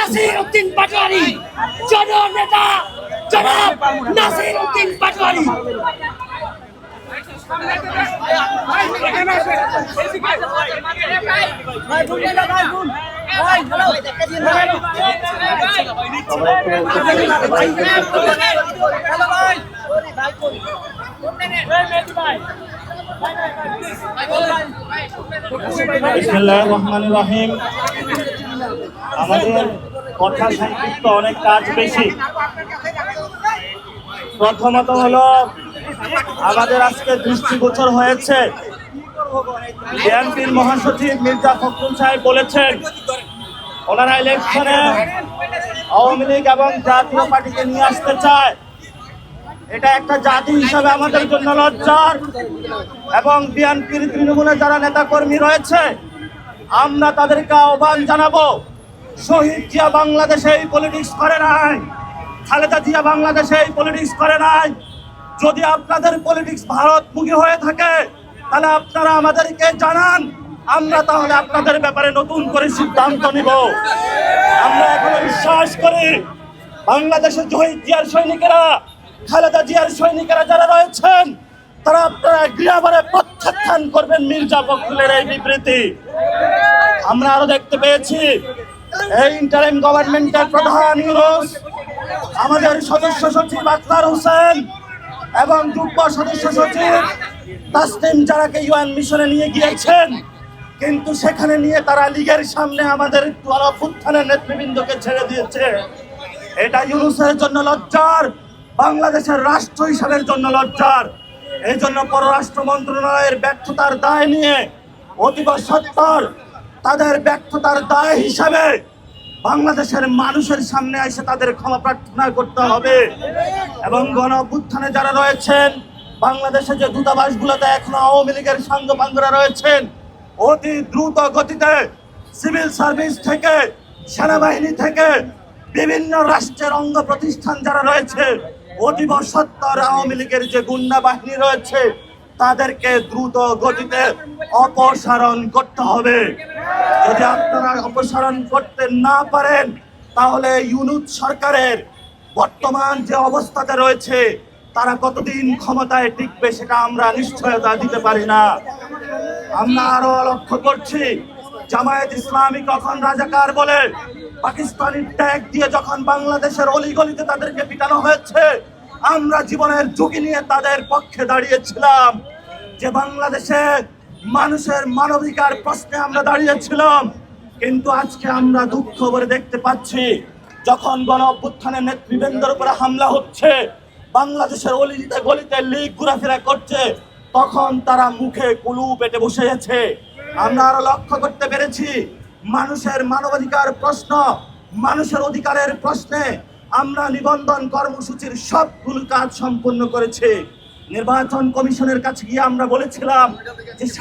নাসির উদ্দিন পাটোয়ারি। জননেতা জনাব নাসির উদ্দিন পাটোয়ারি। রহিম। আমাদের কথা সংক্ষিপ্ত অনেক কাজ বেশি। প্রথমত হলো, আমাদের আজকে দৃষ্টিগোচর হয়েছে। বিএনপির মহাসচিব মির্জা ফখরুল সাহেব বলেছেন, ওনারা ইলেকশনে আওয়ামী লীগ এবং জাতীয় পার্টিকে নিয়ে আসতে চায়। এটা একটা জাতি হিসাবে আমাদের জন্য লজ্জার। এবং বিএনপির তৃণমূলে যারা নেতাকর্মী রয়েছে, আমরা তাদেরকে আহ্বান জানাব। শহীদ জিয়া বাংলাদেশে এই পলিটিক্স করে নাই। খালেদা জিয়া বাংলাদেশে এই পলিটিক্স করে নাই। যদি আপনাদের পলিটিক্স ভারতমুখী হয়ে থাকে, তাহলে আপনারা আমাদেরকে জানান। আমরা তাহলে আপনাদের ব্যাপারে নতুন করে সিদ্ধান্ত নিব। আমরা এখনও বিশ্বাস করি, বাংলাদেশের শহীদ জিয়ার সৈনিকেরা, খালেদা জিয়ার সৈনিকেরা যারা রয়েছেন, তারা আপনারা গৃহবারে প্রত্যাখ্যান করবেন মির্জা ফখরুলের এই বিবৃতি। আমরা আরও দেখতে পেয়েছি এই ইন্টারিম গভর্নমেন্টের প্রধান ইউনুস, আমাদের সদস্য সচিব আখতার হোসেন এবং যুগ্ম সদস্য সচিব তাসনিম যারাকে ইউএন মিশনে নিয়ে গিয়েছেন, কিন্তু সেখানে নিয়ে তারা লীগের সামনে আমাদের গণপুত্থানের নেতৃবৃন্দকে ছেড়ে দিয়েছে। এটা ইউনুসের জন্য লজ্জার, বাংলাদেশের রাষ্ট্র হিসাবের জন্য লজ্জার। এই জন্য পররাষ্ট্র মন্ত্রণালয়ের ব্যর্থতার দায় নিয়ে অতীব সত্তর তাদের ব্যর্থতার দায় হিসাবে বাংলাদেশের মানুষের সামনে এসে তাদের ক্ষমা প্রার্থনা করতে হবে। এবং গণ অভ্যুত্থানে যারা রয়েছেন, বাংলাদেশে যে দূতাবাসগুলোতে এখনও আওয়ামী লীগের সাঙ্গপাঙ্গরা রয়েছেন, অতি দ্রুত গতিতে সিভিল সার্ভিস থেকে, সেনাবাহিনী থেকে বিভিন্ন রাষ্ট্রের অঙ্গ প্রতিষ্ঠান যারা রয়েছে, অতীব সত্তর আওয়ামী লীগের যে গুন্ডা বাহিনী রয়েছে তাদেরকে দ্রুত গতিতে অপসারণ করতে হবে। যদি আপনারা অপসারণ করতে না পারেন, তাহলে ইউনুট সরকারের বর্তমান যে অবস্থাতে রয়েছে, তারা কতদিন ক্ষমতায় টিকবে সেটা আমরা নিশ্চয়তা দিতে পারি না। আমরা আরও লক্ষ্য করছি, জামায়াত ইসলামী কখন রাজাকার বলে পাকিস্তানি ট্যাগ দিয়ে যখন বাংলাদেশের অলিগলিতে তাদেরকে পিটানো হয়েছে আমরা জীবনের ঝুঁকি নিয়ে তাদের পক্ষে দাঁড়িয়েছিলাম। যে বাংলাদেশে মানুষের মানবিকার প্রশ্নে আমরা দাঁড়িয়েছিলাম, কিন্তু আজকে আমরা দুঃখ করে দেখতে পাচ্ছি, যখন গণ অভ্যুত্থানের নেতৃবৃন্দের উপরে হামলা হচ্ছে, বাংলাদেশের অলিতে গলিতে লিগ ঘোরাফেরা করছে, তখন তারা মুখে কুলু পেটে বসে আছে আমরা আরও লক্ষ্য করতে পেরেছি, মানুষের মানবাধিকার প্রশ্ন, মানুষের অধিকারের প্রশ্নে আমরা নিবন্ধন কর্মসূচির সবগুলো কাজ সম্পন্ন করেছে। নির্বাচন কমিশনের কাছে গিয়ে আমরা বলেছিলাম যে